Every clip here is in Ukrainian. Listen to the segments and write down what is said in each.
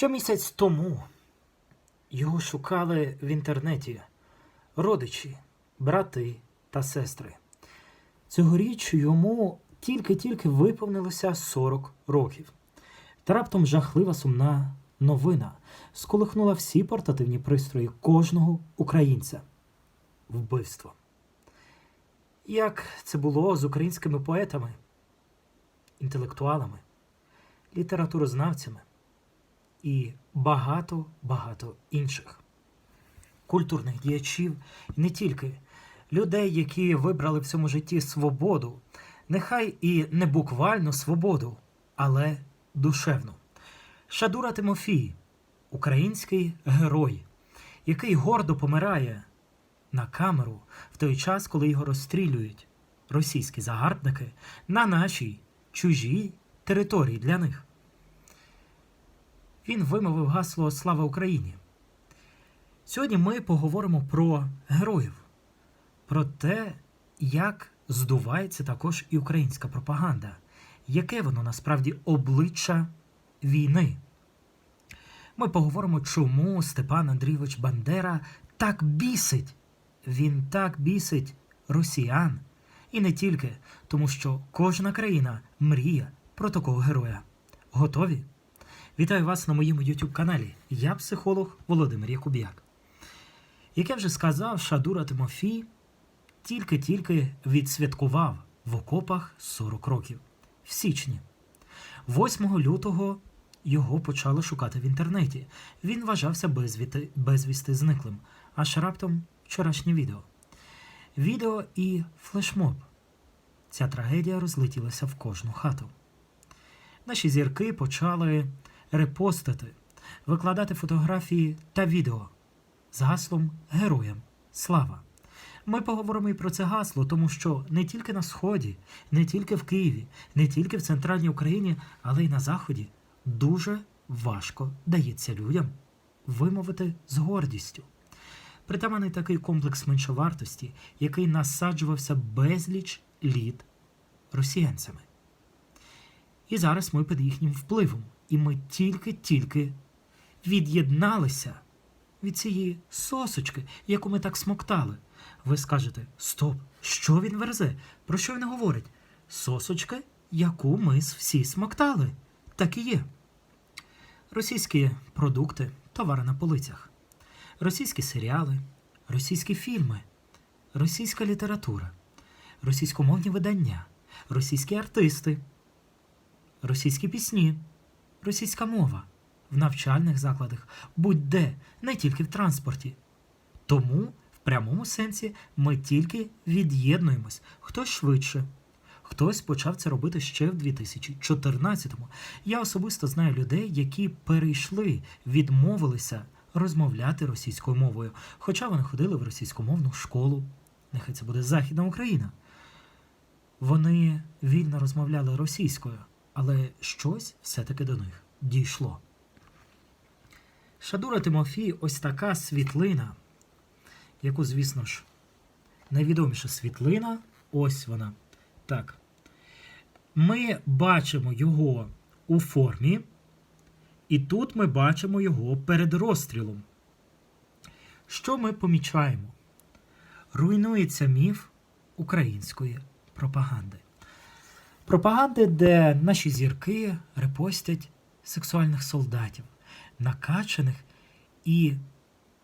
Ще місяць тому його шукали в інтернеті родичі, брати та сестри. Цьогоріч йому тільки-тільки виповнилося 40 років. Та раптом жахлива сумна новина сколихнула всі портативні пристрої кожного українця. Вбивство. Як це було з українськими поетами, інтелектуалами, літературознавцями і багато-багато інших культурних діячів, не тільки людей, які вибрали в цьому житті свободу, нехай і не буквально свободу, але душевну. Шадура Тимофій, український герой, який гордо помирає на камеру в той час, коли його розстрілюють російські загарбники на нашій чужій території для них. Він вимовив гасло Слава Україні. Сьогодні ми поговоримо про героїв, про те, як здувається також і українська пропаганда, яке воно насправді обличчя війни. Ми поговоримо, чому Степан Андрійович Бандера так бісить. Він так бісить росіян. І не тільки, тому що кожна країна мріє про такого героя. Готові? Вітаю вас на моєму YouTube каналі. Я психолог Володимир Якуб'як. Як я вже сказав, Шадура Тимофій тільки-тільки відсвяткував в окопах 40 років в січні. 8 лютого його почали шукати в інтернеті. Він вважався безвіти, безвісти зниклим, аж раптом вчорашнє відео. Відео і флешмоб. Ця трагедія розлетілася в кожну хату. Наші зірки почали репостити, викладати фотографії та відео з гаслом Героям Слава. Ми поговоримо і про це гасло, тому що не тільки на Сході, не тільки в Києві, не тільки в центральній Україні, але й на Заході дуже важко дається людям вимовити з гордістю. Притаманий такий комплекс меншовартості, який насаджувався безліч літ росіянцями. І зараз ми під їхнім впливом, і ми тільки-тільки від'єдналися від цієї сосочки, яку ми так смоктали. Ви скажете: Стоп, що він верзе? Про що він говорить? Сосочка, яку ми всі смоктали. Так і є. Російські продукти, товари на полицях, російські серіали, російські фільми, російська література, російськомовні видання, російські артисти, російські пісні, російська мова в навчальних закладах, будь-де, не тільки в транспорті. Тому в прямому сенсі ми тільки від'єднуємось хтось швидше. Хтось почав це робити ще в 2014-му. Я особисто знаю людей, які перейшли, відмовилися розмовляти російською мовою, хоча вони ходили в російськомовну школу. Нехай це буде Західна Україна. Вони вільно розмовляли російською, але щось все-таки до них дійшло. Шадура Тимофій ось така світлина, яку, звісно ж, найвідоміша світлина, ось вона. Так. Ми бачимо його у формі, і тут ми бачимо його перед розстрілом. Що ми помічаємо? Руйнується міф української пропаганди. Пропаганди, де наші зірки репостять сексуальних солдатів, накачаних, і,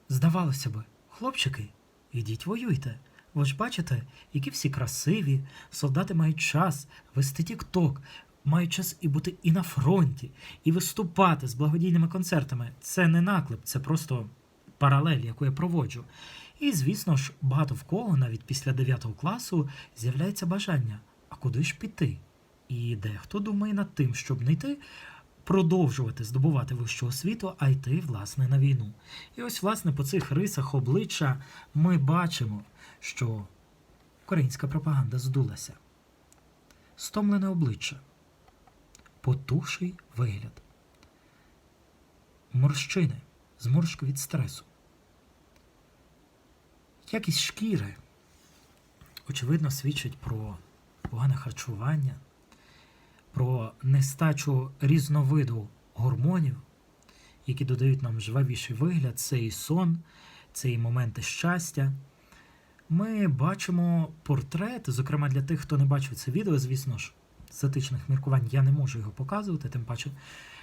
здавалося би, хлопчики, ідіть воюйте. Ви ж бачите, які всі красиві, солдати мають час вести тік-ток, мають час і бути і на фронті, і виступати з благодійними концертами. Це не наклеп, це просто паралель, яку я проводжу. І, звісно ж, багато в кого, навіть після 9 класу, з'являється бажання, а куди ж піти? І дехто думає над тим, щоб не йти, продовжувати здобувати вищу освіту, а йти, власне, на війну. І ось, власне, по цих рисах обличчя ми бачимо, що українська пропаганда здулася. Стомлене обличчя, потуший вигляд, морщини, зморшки від стресу, якість шкіри, очевидно, свідчить про погане харчування, про нестачу різновиду гормонів, які додають нам жвавіший вигляд, це і сон, це і моменти щастя. Ми бачимо портрети, зокрема для тих, хто не бачив це відео, звісно ж, з етичних міркувань я не можу його показувати, тим паче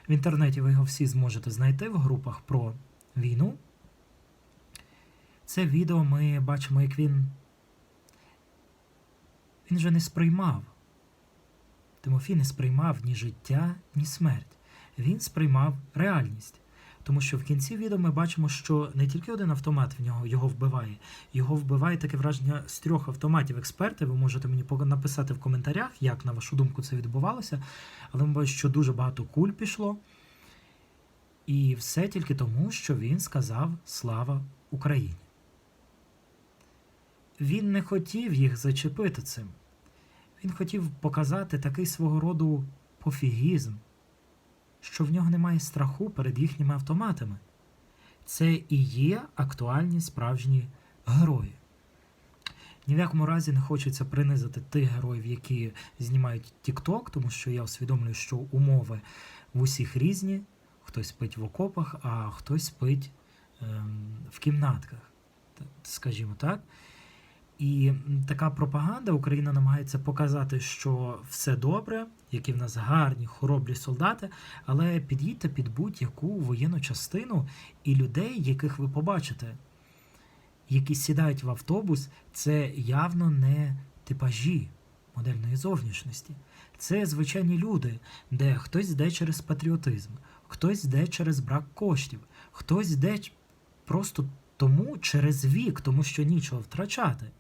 в інтернеті ви його всі зможете знайти в групах про війну. Це відео ми бачимо, як він. Він же не сприймав. Тимофій не сприймав ні життя, ні смерть. Він сприймав реальність. Тому що в кінці відео ми бачимо, що не тільки один автомат в нього його вбиває, його вбиває таке враження з трьох автоматів. Експерти, ви можете мені написати в коментарях, як на вашу думку це відбувалося. Але ми бачимо, що дуже багато куль пішло. І все тільки тому, що він сказав Слава Україні. Він не хотів їх зачепити цим. Він хотів показати такий свого роду пофігізм, що в нього немає страху перед їхніми автоматами. Це і є актуальні справжні герої. Ні в якому разі не хочеться принизити тих героїв, які знімають TikTok, тому що я усвідомлюю, що умови в усіх різні. Хтось спить в окопах, а хтось спить ем, в кімнатках, скажімо так. І така пропаганда Україна намагається показати, що все добре, які в нас гарні, хоробрі солдати, але під'їдьте під будь-яку воєнну частину і людей, яких ви побачите, які сідають в автобус, це явно не типажі модельної зовнішності. Це звичайні люди, де хтось йде через патріотизм, хтось йде через брак коштів, хтось йде просто тому через вік, тому що нічого втрачати.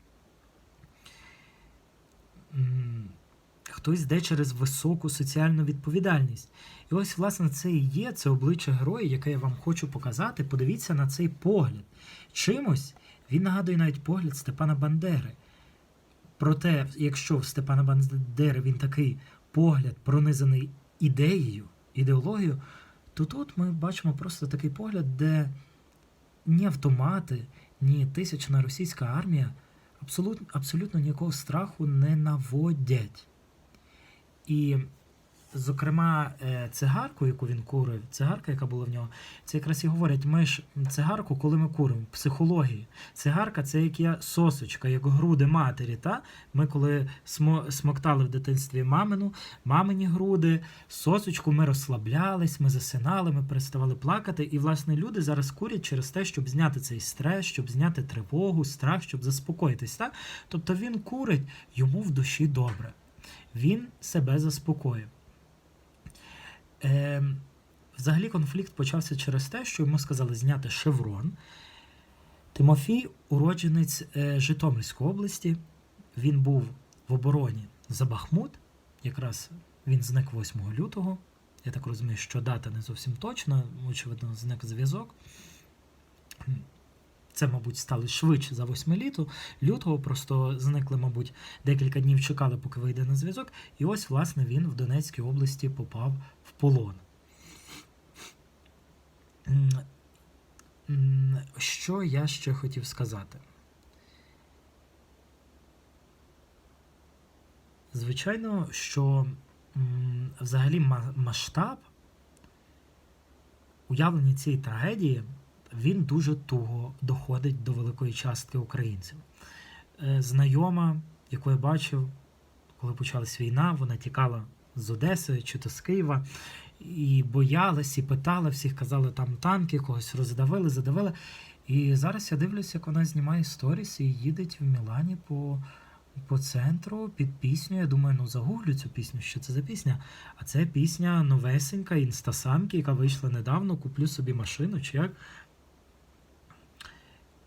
Хтось йде через високу соціальну відповідальність. І ось, власне, це і є це обличчя героя, яке я вам хочу показати. Подивіться на цей погляд. Чимось він нагадує навіть погляд Степана Бандери. Проте, якщо в Степана Бандери він такий погляд пронизаний ідеєю, ідеологією, то тут ми бачимо просто такий погляд, де ні автомати, ні тисячна російська армія абсолютно, абсолютно ніякого страху не наводять. І, зокрема, е, цигарку, яку він курив, цигарка, яка була в нього, це якраз і говорять, ми ж цигарку, коли ми куримо, психології. Цигарка це як є сосочка, як груди матері. Та? Ми коли смо, смоктали в дитинстві мамину, мамині груди, сосочку, ми розслаблялись, ми засинали, ми переставали плакати. І, власне, люди зараз курять через те, щоб зняти цей стрес, щоб зняти тривогу, страх, щоб заспокоїтись. Так? Тобто він курить, йому в душі добре. Він себе заспокоїв. Е, взагалі конфлікт почався через те, що йому сказали зняти шеврон. Тимофій, уродженець е, Житомирської області, він був в обороні за Бахмут. Якраз він зник 8 лютого. Я так розумію, що дата не зовсім точна, очевидно, зник зв'язок. Це, мабуть, стали швидше за 8 літу. Лютого просто зникли, мабуть, декілька днів чекали, поки вийде на зв'язок. І ось, власне, він в Донецькій області попав в полон. Що я ще хотів сказати? Звичайно, що взагалі масштаб уявлення цієї трагедії він дуже туго доходить до великої частки українців. Е, Знайома, яку я бачив, коли почалась війна, вона тікала з Одеси чи то з Києва, і боялась, і питала всіх, казали, там танки, когось роздавили, задавили. І зараз я дивлюся, як вона знімає сторіс і їде в Мілані по, по центру під пісню. Я думаю, ну загуглю цю пісню, що це за пісня. А це пісня новесенька, інстасамки, яка вийшла недавно. Куплю собі машину чи як.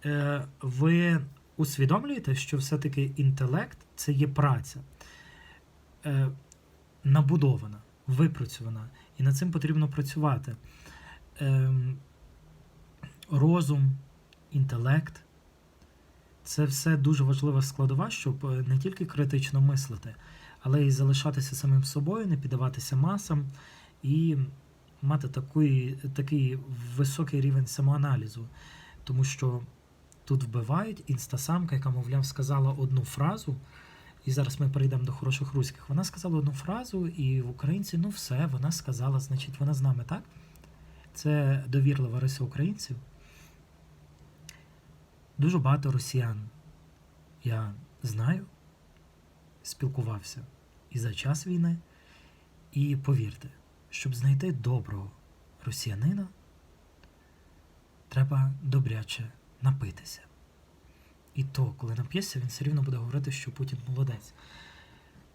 Е, ви усвідомлюєте, що все-таки інтелект це є праця е, набудована, випрацьована, і над цим потрібно працювати. Е, розум, інтелект це все дуже важлива складова, щоб е, не тільки критично мислити, але й залишатися самим собою, не піддаватися масам і мати такий, такий високий рівень самоаналізу. Тому що тут вбивають інстасамка, яка, мовляв, сказала одну фразу. І зараз ми перейдемо до хороших руських. Вона сказала одну фразу, і в українці, ну все, вона сказала, значить, вона з нами, так? це довірлива риса українців. Дуже багато росіян я знаю, спілкувався і за час війни. І повірте, щоб знайти доброго росіянина, треба добряче напитися. І то, коли нап'єшся, він все рівно буде говорити, що Путін молодець.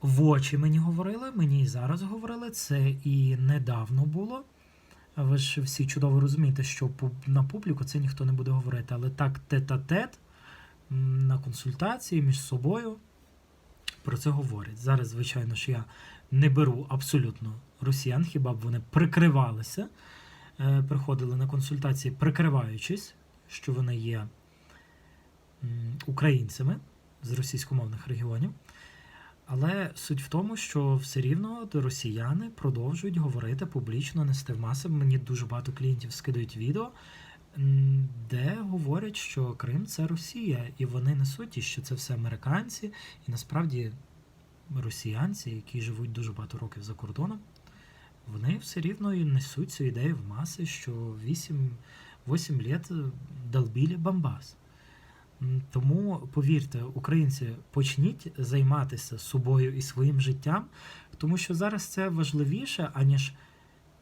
В очі мені говорили, мені і зараз говорили, це і недавно було. Ви ж всі чудово розумієте, що на публіку це ніхто не буде говорити, але так тет-а-тет на консультації між собою про це говорять. Зараз, звичайно ж, я не беру абсолютно росіян, хіба б вони прикривалися, е, приходили на консультації, прикриваючись, що вони є українцями з російськомовних регіонів. Але суть в тому, що все рівно росіяни продовжують говорити публічно, нести в маси. Мені дуже багато клієнтів скидають відео, де говорять, що Крим це Росія, і вони несуть, і що це все американці, і насправді росіянці, які живуть дуже багато років за кордоном, вони все рівно несуть цю ідею в маси, що 8, 8 літ долбілі Бомбас. Тому повірте, українці, почніть займатися собою і своїм життям, тому що зараз це важливіше, аніж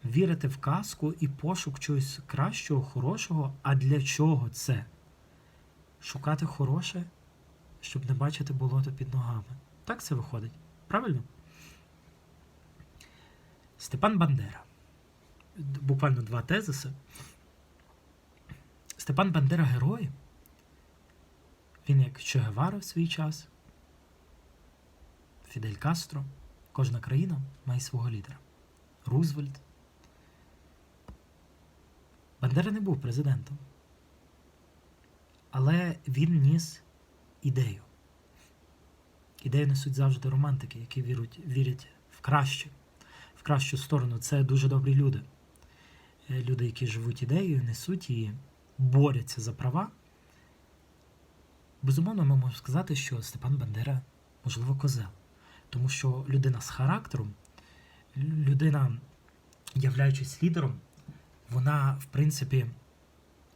вірити в казку і пошук чогось кращого, хорошого. А для чого це? Шукати хороше, щоб не бачити болото під ногами. Так це виходить. Правильно? Степан Бандера. Буквально два тезиси. Степан Бандера герой. Він як Че Гевара в свій час, Фідель Кастро. Кожна країна має свого лідера. Рузвельт. Бандера не був президентом. Але він ніс ідею. Ідею несуть завжди романтики, які віруть, вірять в краще, в кращу сторону. Це дуже добрі люди. Е, Люди, які живуть ідеєю, несуть її, борються за права. Безумовно, ми можемо сказати, що Степан Бандера, можливо, козел. Тому що людина з характером, людина, являючись лідером, вона, в принципі,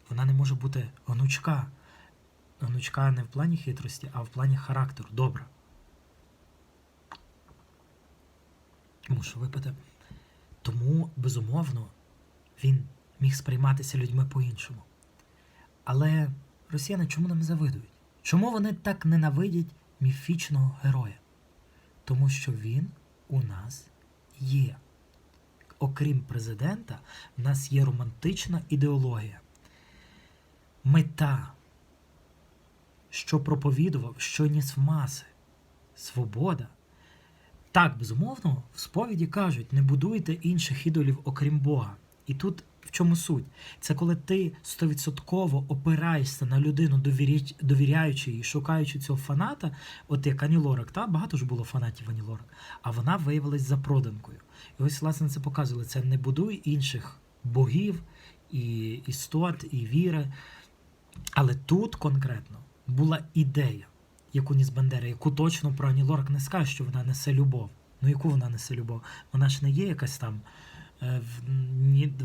вона не може бути гнучка. Гнучка не в плані хитрості, а в плані характеру. Добра. Мушу випити. Тому, безумовно, він міг сприйматися людьми по-іншому. Але росіяни чому нам завидують? Чому вони так ненавидять міфічного героя? Тому що він у нас є. Окрім президента, в нас є романтична ідеологія. Мета, що проповідував, що ніс в маси. Свобода. Так, безумовно, в сповіді кажуть, не будуйте інших ідолів, окрім Бога. І тут в чому суть? Це коли ти стовідсотково опираєшся на людину, довіряючи їй, шукаючи цього фаната, от як Ані Лорак, та багато ж було фанатів Ані Лорак, а вона виявилась запроданкою. І ось, власне, це показували. Це не будуй інших богів і істот, і віри. Але тут конкретно була ідея, яку ніс Бандера, яку точно про Ані Лорак не скаже, що вона несе любов. Ну яку вона несе любов? Вона ж не є якась там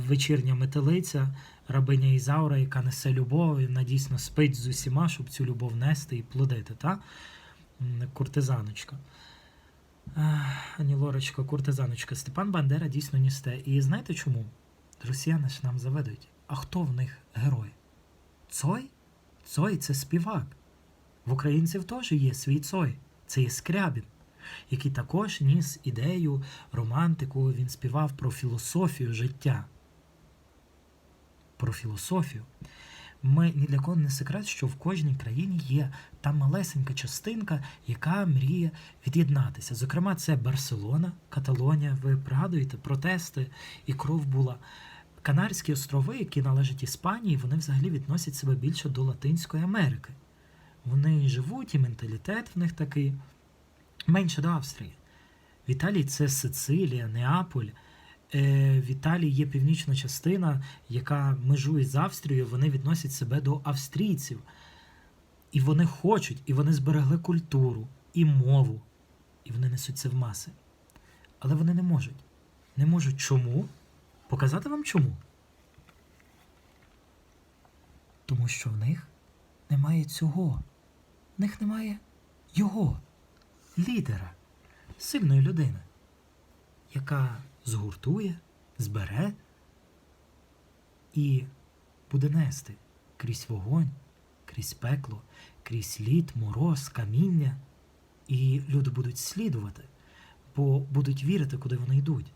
вечірня метелиця, рабиня Ізаура, яка несе любов, і вона дійсно спить з усіма, щоб цю любов нести і плодити, та? Куртизаночка. Ані Лорочка, куртизаночка. Степан Бандера дійсно ніс те. І знаєте чому? Росіяни ж нам завидують. А хто в них герой? Цой? Цой це співак. В українців теж є свій цой. Це є Скрябін, який також ніс ідею, романтику, він співав про філософію життя. Про філософію. Ми ні для кого не секрет, що в кожній країні є та малесенька частинка, яка мріє від'єднатися. Зокрема, це Барселона, Каталонія. Ви пригадуєте протести і кров була. Канарські острови, які належать Іспанії, вони взагалі відносять себе більше до Латинської Америки. Вони живуть, і менталітет в них такий менше до Австрії. В Італії це Сицилія, Неаполь. Е, В Італії є північна частина, яка межує з Австрією, вони відносять себе до австрійців. І вони хочуть, і вони зберегли культуру і мову, і вони несуть це в маси. Але вони не можуть. Не можуть чому? Показати вам чому? Тому що в них немає цього. В них немає його, лідера, сильної людини, яка згуртує, збере і буде нести крізь вогонь, крізь пекло, крізь лід, мороз, каміння. І люди будуть слідувати, бо будуть вірити, куди вони йдуть.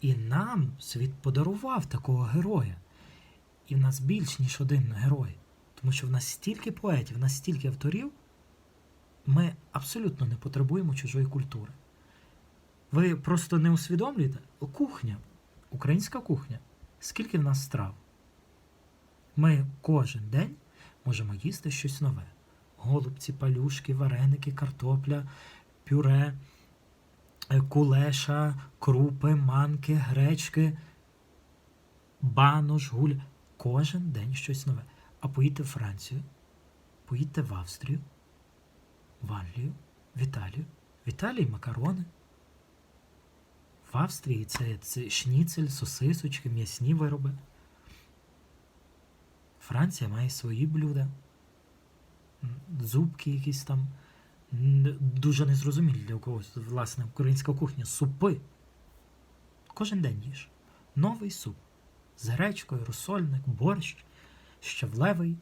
І нам світ подарував такого героя. І в нас більш, ніж один герой. Тому що в нас стільки поетів, в нас стільки авторів, ми абсолютно не потребуємо чужої культури. Ви просто не усвідомлюєте? Кухня, українська кухня. Скільки в нас страв? Ми кожен день можемо їсти щось нове. Голубці, палюшки, вареники, картопля, пюре, е, кулеша, крупи, манки, гречки, банош, гуль. Кожен день щось нове. А поїдьте в Францію, поїдьте в Австрію, в Англію, в. В Італії макарони. В Австрії це, це шніцель, сосисочки, м'ясні вироби. Франція має свої блюда, зубки якісь там дуже незрозумілі для когось. Власне, українська кухня, супи. Кожен день їж. Новий суп з гречкою, розсольник, борщ, щавлевий.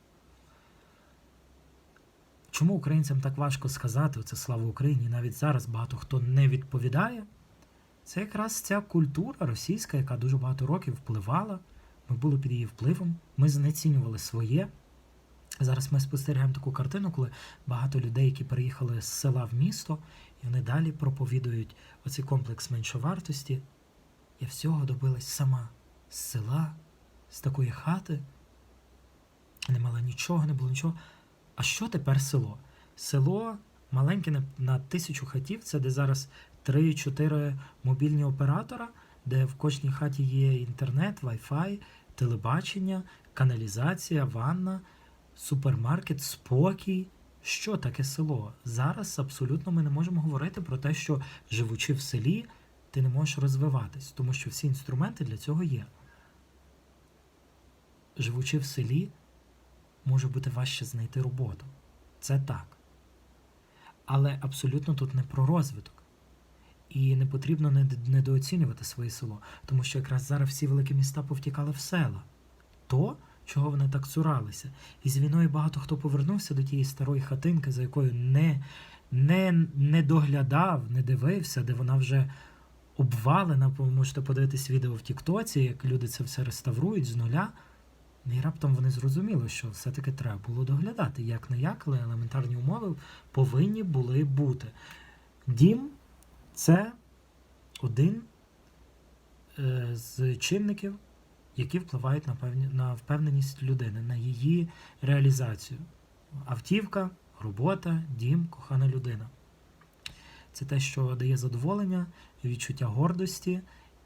Чому українцям так важко сказати оце слава Україні? Навіть зараз багато хто не відповідає. Це якраз ця культура російська, яка дуже багато років впливала. Ми були під її впливом, ми знецінювали своє. Зараз ми спостерігаємо таку картину, коли багато людей, які переїхали з села в місто, і вони далі проповідують оцей комплекс меншовартості. Я всього добилась сама з села, з такої хати. Не мала нічого, не було нічого. А що тепер село? Село маленьке на, тисячу хатів, це де зараз 3-4 мобільні оператора, де в кожній хаті є інтернет, Wi-Fi, телебачення, каналізація, ванна, супермаркет, спокій. Що таке село? Зараз абсолютно ми не можемо говорити про те, що живучи в селі, ти не можеш розвиватись, тому що всі інструменти для цього є. Живучи в селі, може бути важче знайти роботу. Це так. Але абсолютно тут не про розвиток. І не потрібно недооцінювати своє село, тому що якраз зараз всі великі міста повтікали в села. То, чого вони так цуралися. І з війною багато хто повернувся до тієї старої хатинки, за якою не, не, не доглядав, не дивився, де вона вже обвалена. Ви можете подивитись відео в Тіктоці, як люди це все реставрують з нуля. І раптом вони зрозуміли, що все-таки треба було доглядати. Як не як, але елементарні умови повинні були бути. Дім це один е, з чинників, які впливають на, певні, на впевненість людини, на її реалізацію. Автівка, робота, дім, кохана людина. Це те, що дає задоволення, відчуття гордості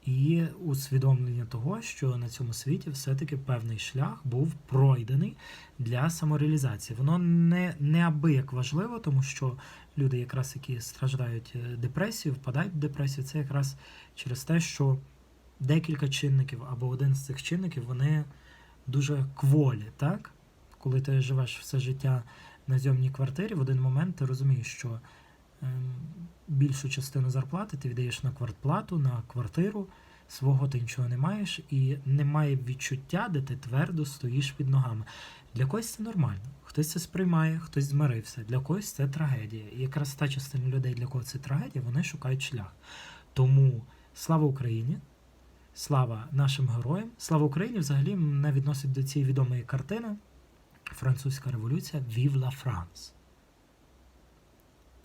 і усвідомлення того, що на цьому світі все-таки певний шлях був пройдений для самореалізації. Воно не неабияк важливо, тому що люди, якраз які страждають е, депресією, впадають в депресію, це якраз через те, що декілька чинників або один з цих чинників вони дуже кволі, так? Коли ти живеш все життя на зйомній квартирі, в один момент ти розумієш, що більшу частину зарплати ти віддаєш на квартплату, на квартиру, свого ти нічого не маєш, і немає відчуття, де ти твердо стоїш під ногами. Для когось це нормально, хтось це сприймає, хтось змирився, для когось це трагедія. І якраз та частина людей, для кого це трагедія, вони шукають шлях. Тому слава Україні! Слава нашим героям! Слава Україні! Взагалі мене відносить до цієї відомої картини Французька революція la France.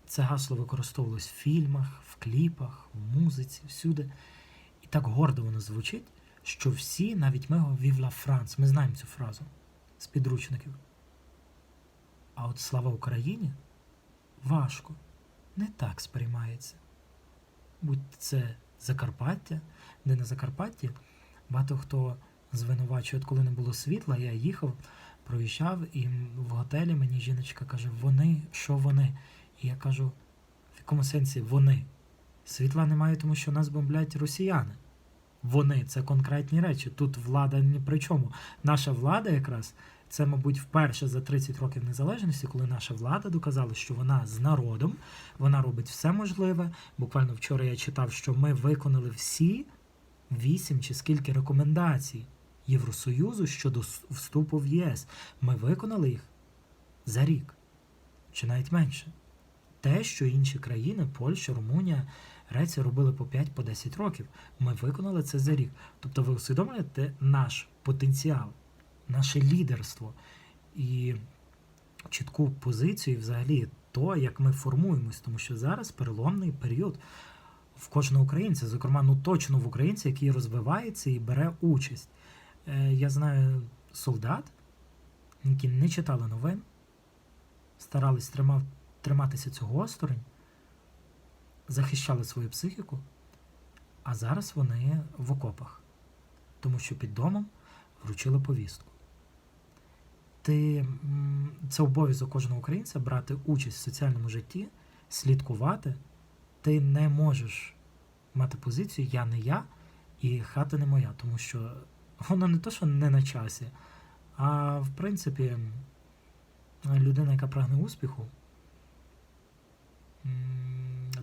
Це гасло використовувалось в фільмах, в кліпах, в музиці, всюди. І так гордо воно звучить, що всі, навіть ми la France, ми знаємо цю фразу з підручників. А от слава Україні важко, не так сприймається. Будь це Закарпаття, де на Закарпатті багато хто звинувачує, от коли не було світла, я їхав, проїжджав, і в готелі мені жіночка каже: вони, що вони? І я кажу, в якому сенсі вони? Світла немає, тому що нас бомблять росіяни. Вони це конкретні речі. Тут влада ні при чому. Наша влада якраз Це, мабуть, вперше за 30 років незалежності, коли наша влада доказала, що вона з народом, вона робить все можливе. Буквально вчора я читав, що ми виконали всі вісім чи скільки рекомендацій Євросоюзу щодо вступу в ЄС. Ми виконали їх за рік, чи навіть менше. Те, що інші країни, Польща, Румунія, Греція робили по 5-10 років. Ми виконали це за рік. Тобто ви усвідомлюєте наш потенціал, наше лідерство і чітку позицію, і взагалі то, як ми формуємось, тому що зараз переломний період в кожного українця, зокрема, ну точно в українця, який розвивається і бере участь. Е, я знаю солдат, які не читали новин, старались тримав, триматися цього осторонь, захищали свою психіку, а зараз вони в окопах, тому що під домом вручили повістку. Ти, це обов'язок кожного українця брати участь в соціальному житті, слідкувати. Ти не можеш мати позицію Я не я і хата не моя, тому що воно не то, що не на часі, а в принципі людина, яка прагне успіху,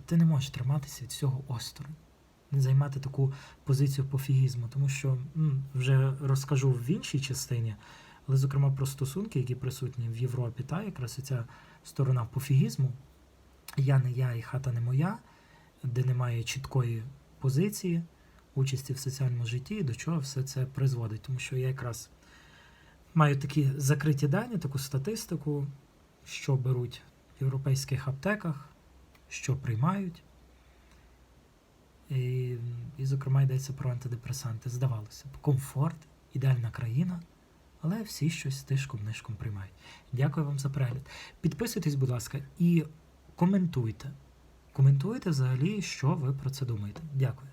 ти не можеш триматися від цього осторонь, займати таку позицію пофігізму, тому що вже розкажу в іншій частині, але зокрема про стосунки, які присутні в Європі, та якраз ця сторона пофігізму, я не я і хата не моя, де немає чіткої позиції, участі в соціальному житті, і до чого все це призводить. Тому що я якраз маю такі закриті дані, таку статистику, що беруть в європейських аптеках, що приймають. І, і зокрема, йдеться про антидепресанти. Здавалося б, комфорт, ідеальна країна, але всі щось тишком нишком приймають. Дякую вам за перегляд. Підписуйтесь, будь ласка, і коментуйте. Коментуйте взагалі, що ви про це думаєте. Дякую.